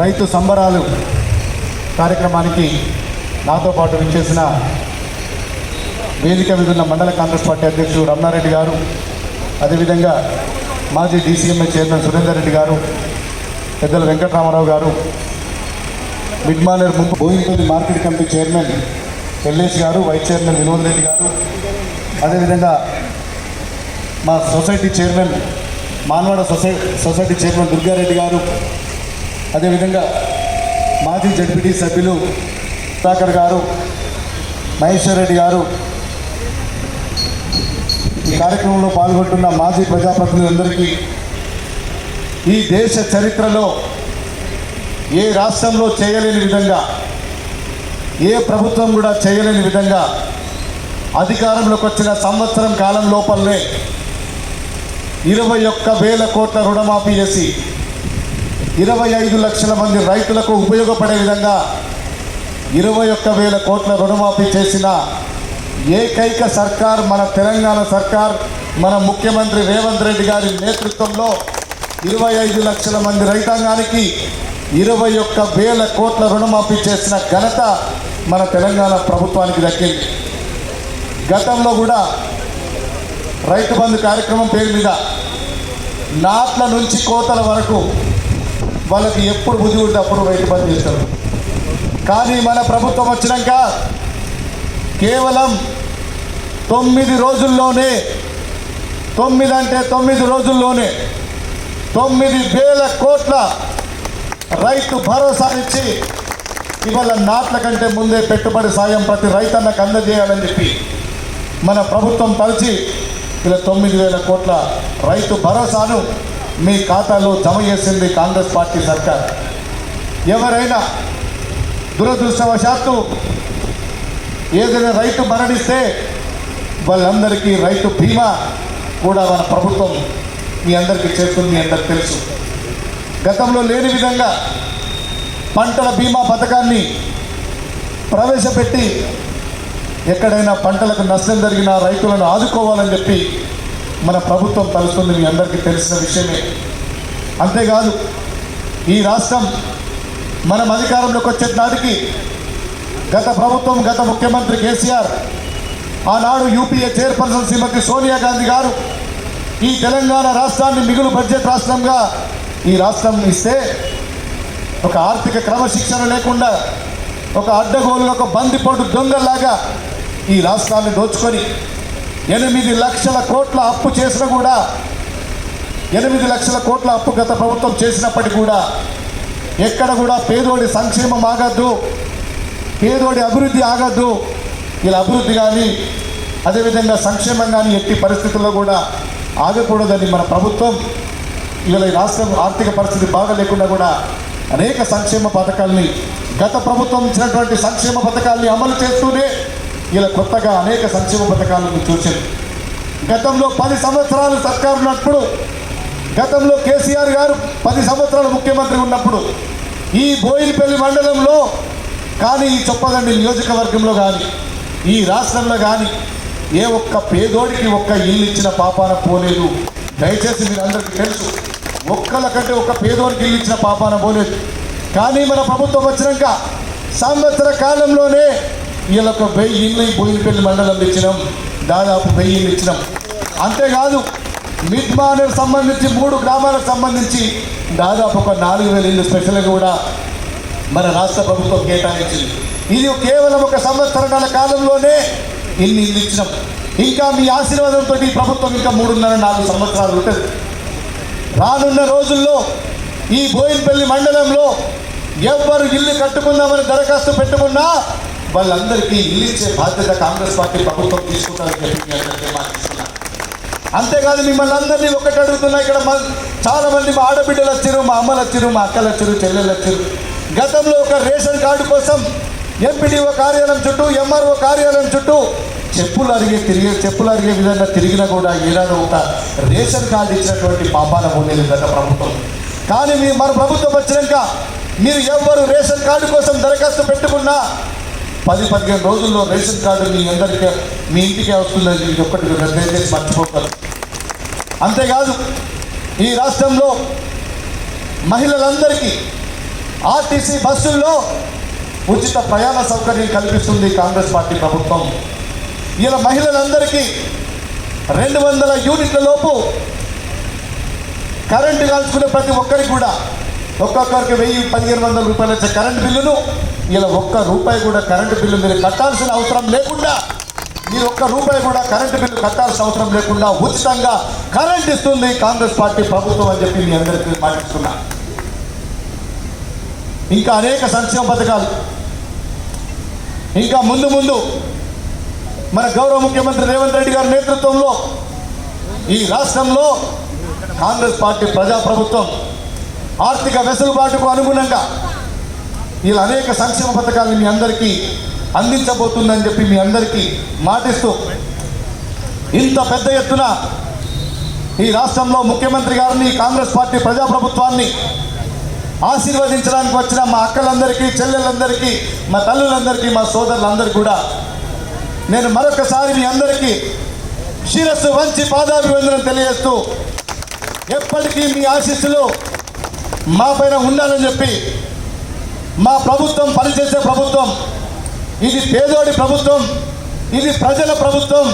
రైతు సంబరాలు కార్యక్రమానికి నాతో పాటు విచ్చేసిన వేదిక మీద ఉన్న మండల కాంగ్రెస్ పార్టీ అధ్యక్షుడు రమణారెడ్డి గారు అదేవిధంగా మాజీ డీసీఎంఏ చైర్మన్ సురేందర్ రెడ్డి గారు పెద్దల వెంకటరామారావు గారు మిడ్మానర్ ముందు Boinapalli market committee chairman L S garu vice chairman Vinod Reddy garu అదేవిధంగా మా సొసైటీ చైర్మన్ మానవాడ సొసై సొసైటీ చైర్మన్ దుర్గారెడ్డి గారు అదేవిధంగా మాజీ జడ్పీటీ సభ్యులు సుధాకర్ గారు మహేశ్వర్ రెడ్డి గారు ఈ కార్యక్రమంలో పాల్గొంటున్న మాజీ ప్రజాప్రతినిధులందరికీ ఈ దేశ చరిత్రలో ఏ రాష్ట్రంలో చేయలేని విధంగా ఏ ప్రభుత్వం కూడా చేయలేని విధంగా అధికారంలోకి వచ్చిన సంవత్సరం కాలం లోపలనే ఇరవై ఒక్క వేల కోట్ల రుణమాఫీ చేసి ఇరవై ఐదు లక్షల మంది రైతులకు ఉపయోగపడే విధంగా ఇరవై ఒక్క వేల కోట్ల రుణమాఫీ చేసిన ఏకైక సర్కార్ మన తెలంగాణ సర్కార్ మన ముఖ్యమంత్రి రేవంత్ రెడ్డి గారి నేతృత్వంలో ఇరవై ఐదు లక్షల మంది రైతాంగానికి ఇరవై ఒక్క వేల కోట్ల రుణమాఫీ చేసిన ఘనత మన తెలంగాణ ప్రభుత్వానికి దక్కింది. గతంలో కూడా రైతు బంధు కార్యక్రమం పేరు మీద నాట్ల నుంచి కోతల వరకు వాళ్ళకి ఎప్పుడు బుద్ధి ఉంటే అప్పుడు రైతు పని చేస్తారు. కానీ మన ప్రభుత్వం వచ్చినాక కేవలం తొమ్మిది రోజుల్లోనే తొమ్మిది అంటే తొమ్మిది రోజుల్లోనే తొమ్మిది వేల కోట్ల రైతు భరోసా ఇచ్చి ఇవాళ నాట్ల కంటే ముందే పెట్టుబడి సాయం ప్రతి రైతన్నకు అందజేయాలని చెప్పి మన ప్రభుత్వం తలచి ఇలా తొమ్మిది వేల కోట్ల రైతు భరోసాను మీ ఖాతాలో జమ చేసింది కాంగ్రెస్ పార్టీ సర్కార్. ఎవరైనా దురదృష్టవశాత్తు ఏదైనా రైతు మరణిస్తే వాళ్ళందరికీ రైతు బీమా కూడా మన ప్రభుత్వం మీ అందరికీ చేస్తుంది మీ అందరికి తెలుసు. గతంలో లేని విధంగా పంటల బీమా పథకాన్ని ప్రవేశపెట్టి ఎక్కడైనా పంటలకు నష్టం జరిగిన రైతులను ఆదుకోవాలని చెప్పి మన ప్రభుత్వం తలుస్తుంది మీ అందరికీ తెలిసిన విషయమే. అంతేకాదు ఈ రాష్ట్రం మనం అధికారంలోకి వచ్చే నాటికి గత ప్రభుత్వం గత ముఖ్యమంత్రి కేసీఆర్ ఆనాడు యూపీఏ చైర్పర్సన్ శ్రీమతి సోనియా గాంధీ గారు ఈ తెలంగాణ రాష్ట్రాన్ని మిగులు బడ్జెట్ రాష్ట్రంగా ఈ రాష్ట్రం ఇస్తే ఒక ఆర్థిక క్రమశిక్షణ లేకుండా ఒక అడ్డగోలుగా ఒక బందిపోటు దొంగల్లాగా ఈ రాష్ట్రాన్ని దోచుకొని ఎనిమిది లక్షల కోట్ల అప్పు చేసినా కూడా ఎనిమిది లక్షల కోట్ల అప్పు గత ప్రభుత్వం చేసినప్పటికీ కూడా ఎక్కడ కూడా పేదోడి సంక్షేమం ఆగద్దు పేదోడి అభివృద్ధి ఆగద్దు. ఇలా అభివృద్ధి కానీ అదేవిధంగా సంక్షేమం కానీ ఎట్టి పరిస్థితుల్లో కూడా ఆగకూడదని మన ప్రభుత్వం ఇవాళ ఈ రాష్ట్రం ఆర్థిక పరిస్థితి బాగా లేకుండా కూడా అనేక సంక్షేమ పథకాల్ని గత ప్రభుత్వం ఇచ్చినటువంటి సంక్షేమ పథకాల్ని అమలు చేస్తూనే ఇలా కొత్తగా అనేక సంక్షేమ పథకాలను చూసింది గతంలో పది సంవత్సరాలు సర్కారు ఉన్నప్పుడు గతంలో కేసీఆర్ గారు పది సంవత్సరాలు ముఖ్యమంత్రి ఉన్నప్పుడు ఈ బోయినపల్లి మండలంలో కానీ ఈ చొప్పదండి నియోజకవర్గంలో కానీ ఈ రాష్ట్రంలో కానీ ఏ ఒక్క పేదోడికి ఒక్క ఇల్లు ఇచ్చిన పాపాన పోలేదు. దయచేసి మీరు అందరికీ తెలుసు ఒక్కల కంటే ఒక్క పేదోడికి ఇల్లు ఇచ్చిన పాపాన పోలేదు. కానీ మన ప్రభుత్వం వచ్చినాక సంవత్సర కాలంలోనే వీళ్ళొక వెయ్యి ఇల్లు ఈ బోయినపల్లి మండలం ఇచ్చినాం. దాదాపు వెయ్యి ఇల్లు ఇచ్చినాం. అంతేకాదు మిడ్ సంబంధించి మూడు గ్రామాలకు సంబంధించి దాదాపు ఒక నాలుగు వేల ఇల్లు స్పెషల్గా కూడా మన రాష్ట్ర ప్రభుత్వం కేటాయించింది. ఇది కేవలం ఒక సంవత్సరాల కాలంలోనే ఇన్ని ఇల్లు ఇచ్చినాం. ఇంకా మీ ఆశీర్వాదంతో ఈ ప్రభుత్వం ఇంకా మూడున్నర నాలుగు సంవత్సరాలు ఉంటుంది. రానున్న రోజుల్లో ఈ బోయినపల్లి మండలంలో ఎవ్వరు ఇల్లు కట్టుకుందామని దరఖాస్తు పెట్టుకున్నా వాళ్ళందరికీ ఇల్లు ఇచ్చే బాధ్యత కాంగ్రెస్ పార్టీ ప్రభుత్వం తీసుకుంటారని చెప్పి మీ అందరికీ అంతేకాదు మిమ్మల్ని అందరినీ ఒకటి అడుగుతున్నా ఇక్కడ మా చాలా మంది మా ఆడబిడ్డలు వచ్చారు మా అమ్మలు వచ్చారు మా అక్కలు వచ్చారు చెల్లెలు వచ్చారు గతంలో ఒక రేషన్ కార్డు కోసం ఎంపీడీఓ కార్యాలయం చుట్టూ ఎంఆర్ఓ కార్యాలయం చుట్టూ చెప్పులు అరిగే తిరిగే చెప్పులు అరిగే విధంగా తిరిగినా కూడా ఈనాడు ఒక రేషన్ కార్డు ఇచ్చినటువంటి పాపాల పోలేదు గత ప్రభుత్వం. కానీ మీ మన ప్రభుత్వం వచ్చినాక మీరు ఎవరు రేషన్ కార్డు కోసం దరఖాస్తు పెట్టుకున్నా పది పదిహేను రోజుల్లో రేషన్ కార్డు మీ అందరికీ మీ ఇంటికే వస్తుందని ఇది ఒక్కటి దయచేసి మర్చిపోతారు. అంతేకాదు ఈ రాష్ట్రంలో మహిళలందరికీ ఆర్టీసీ బస్సుల్లో ఉచిత ప్రయాణ సౌకర్యం కల్పిస్తుంది కాంగ్రెస్ పార్టీ ప్రభుత్వం. ఇలా మహిళలందరికీ రెండు వందల యూనిట్ల లోపు కరెంటు కాల్చుకునే ప్రతి ఒక్కరికి కూడా ఒక్కొక్కరికి వెయ్యి పదిహేను వందల రూపాయలు వచ్చే కరెంటు బిల్లును ఇలా ఒక్క రూపాయి కూడా కరెంటు బిల్లు మీరు కట్టాల్సిన అవసరం లేకుండా మీరు ఒక్క రూపాయి కూడా కరెంటు బిల్లు కట్టాల్సిన అవసరం లేకుండా ఉచితంగా కరెంట్ ఇస్తుంది కాంగ్రెస్ పార్టీ ప్రభుత్వం అని చెప్పి మీ అందరికీ పాటిస్తున్నా ఇంకా అనేక సంక్షేమ పథకాలు. ఇంకా ముందు ముందు మన గౌరవ ముఖ్యమంత్రి రేవంత్ రెడ్డి గారి నేతృత్వంలో ఈ రాష్ట్రంలో కాంగ్రెస్ పార్టీ ప్రజాప్రభుత్వం ఆర్థిక వెసులుబాటుకు అనుగుణంగా ఇలా అనేక సంక్షేమ పథకాలను మీ అందరికీ అందించబోతుందని చెప్పి మీ అందరికీ మాటిస్తూ ఇంత పెద్ద ఎత్తున ఈ రాష్ట్రంలో ముఖ్యమంత్రి గారిని కాంగ్రెస్ పార్టీ ప్రజాప్రభుత్వాన్ని ఆశీర్వదించడానికి వచ్చిన మా అక్కలందరికీ చెల్లెలందరికీ మా తల్లులందరికీ మా సోదరులందరికీ కూడా నేను మరొకసారి మీ అందరికీ శిరస్సు వంచి పాదాభివందనం తెలియజేస్తూ ఎప్పటికీ మీ ఆశీస్సులు మా పైన ఉండాలని చెప్పి మా ప్రభుత్వం పనిచేసే ప్రభుత్వం ఇది పేదోడి ప్రభుత్వం ఇది ప్రజల ప్రభుత్వం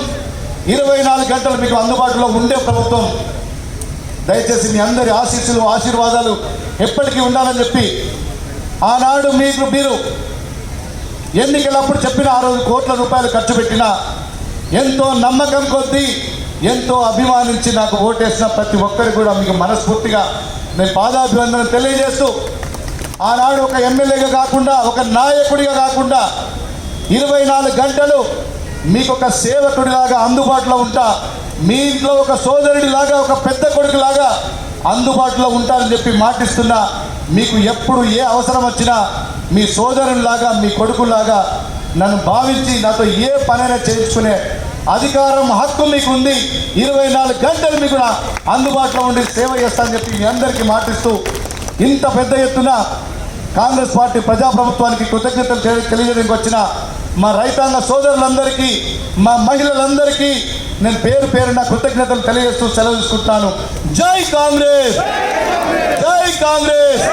ఇరవై నాలుగు గంటలు మీకు అందుబాటులో ఉండే ప్రభుత్వం. దయచేసి మీ అందరి ఆశీస్సులు ఆశీర్వాదాలు ఎప్పటికీ ఉండాలని చెప్పి ఆనాడు మీకు మీరు ఎన్నికలప్పుడు చెప్పిన ఆ రోజు కోట్ల రూపాయలు ఖర్చు పెట్టిన ఎంతో నమ్మకం కొద్దీ ఎంతో అభిమానించి నాకు ఓటేసిన ప్రతి ఒక్కరికి కూడా మీకు మనస్ఫూర్తిగా నేను పాదాభివందనం తెలియజేస్తూ ఆనాడు ఒక ఎమ్మెల్యేగా కాకుండా ఒక నాయకుడిగా కాకుండా ఇరవై నాలుగు గంటలు మీకు ఒక సేవకుడిలాగా అందుబాటులో ఉంటా మీ ఇంట్లో ఒక సోదరుడిలాగా ఒక పెద్ద కొడుకులాగా అందుబాటులో ఉంటారని చెప్పి మాటిస్తున్నా మీకు ఎప్పుడు ఏ అవసరం వచ్చినా మీ సోదరునిలాగా మీ కొడుకులాగా నన్ను భావించి నాతో ఏ పనైనా చేయించుకునే అధికారం హక్కు మీకు ఉంది ఇరవై నాలుగు గంటలు మీకు అందుబాటులో ఉండి సేవ చేస్తానని చెప్పి మీ అందరికీ మాటిస్తూ ఇంత పెద్ద ఎత్తున కాంగ్రెస్ పార్టీ ప్రజాప్రభుత్వానికి కృతజ్ఞతలు తెలియజేయడానికి వచ్చిన మా రైతాంగ సోదరులందరికీ మా మహిళలందరికీ నేను పేరు పేరున కృతజ్ఞతలు తెలియజేస్తూ సెలవు తీసుకుంటున్నాను. జై కాంగ్రెస్! జై కాంగ్రెస్!